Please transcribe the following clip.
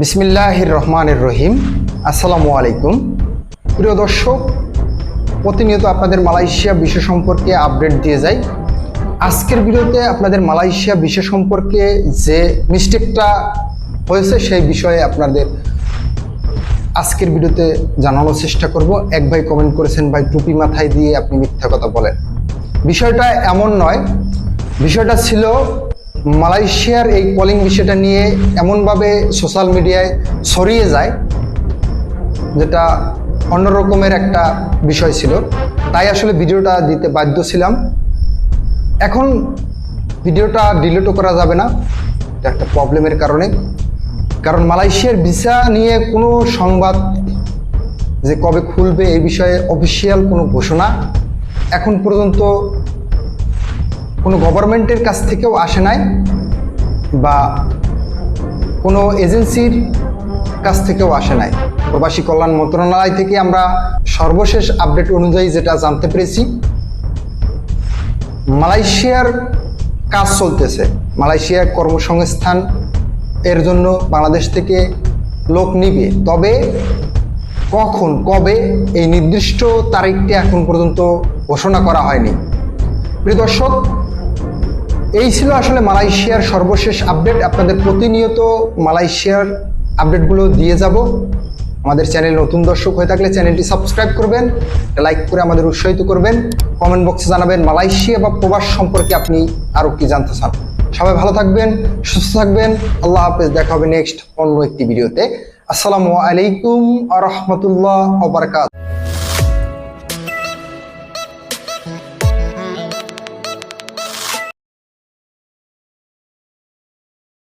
বিসমিল্লাহির রহমানির রহিম আসসালামু আলাইকুম প্রিয় দর্শক, প্রতিনিয়ত আপনাদের মালয়েশিয়া বিষয় সম্পর্কে আপডেট দিয়ে যাই। আজকের ভিডিওতে আপনাদের মালয়েশিয়া বিষয় সম্পর্কে যে মিস্টেকটা হয়েছে সেই বিষয়ে আপনাদের আজকের ভিডিওতে জানানোর চেষ্টা করব। এক ভাই কমেন্ট করেছেন, ভাই, টুপি মাথায় দিয়ে আপনি মিথ্যা কথা বলেন। বিষয়টা এমন নয়। বিষয়টা ছিল মালয়েশিয়ার এই কলিং বিষয়টা নিয়ে এমনভাবে সোশ্যাল মিডিয়ায় ছড়িয়ে যায়, যেটা অন্যরকমের একটা বিষয় ছিল। তাই আসলে ভিডিওটা দিতে বাধ্য ছিলাম। এখন ভিডিওটা ডিলিটও করা যাবে না একটা প্রবলেমের কারণে। কারণ মালয়েশিয়ার ভিসা নিয়ে কোনো সংবাদ যে কবে খুলবে এই বিষয়ে অফিসিয়াল কোনো ঘোষণা এখন পর্যন্ত কোনো গভর্নমেন্টের কাছ থেকেও আসে নাই বা কোনো এজেন্সির কাছ থেকেও আসে নাই। প্রবাসী কল্যাণ মন্ত্রণালয় থেকে আমরা সর্বশেষ আপডেট অনুযায়ী যেটা জানতে পেরেছি, মালয়েশিয়ার কাজ চলতেছে। মালয়েশিয়ার কর্মসংস্থান এর জন্য বাংলাদেশ থেকে লোক নিবে। তবে কখন, কবে এই নির্দিষ্ট তারিখটি এখন পর্যন্ত ঘোষণা করা হয়নি। প্রিয় দর্শক, এই ছিল আসলে মালয়েশিয়ার সর্বশেষ আপডেট। আপনাদের প্রতিনিয়ত মালয়েশিয়ার আপডেটগুলো দিয়ে যাব। আমাদের চ্যানেল নতুন দর্শক হয়ে থাকলে চ্যানেলটি সাবস্ক্রাইব করবেন, লাইক করে আমাদের উৎসাহিত করবেন। কমেন্ট বক্সে জানাবেন মালয়েশিয়া বা প্রবাস সম্পর্কে আপনি আরও কি জানতে চান। সবাই ভালো থাকবেন, সুস্থ থাকবেন। আল্লাহ হাফেজ। দেখা হবে নেক্সট অন্য একটি ভিডিওতে। আসসালামু আলাইকুম আ রহমতুল্লাহ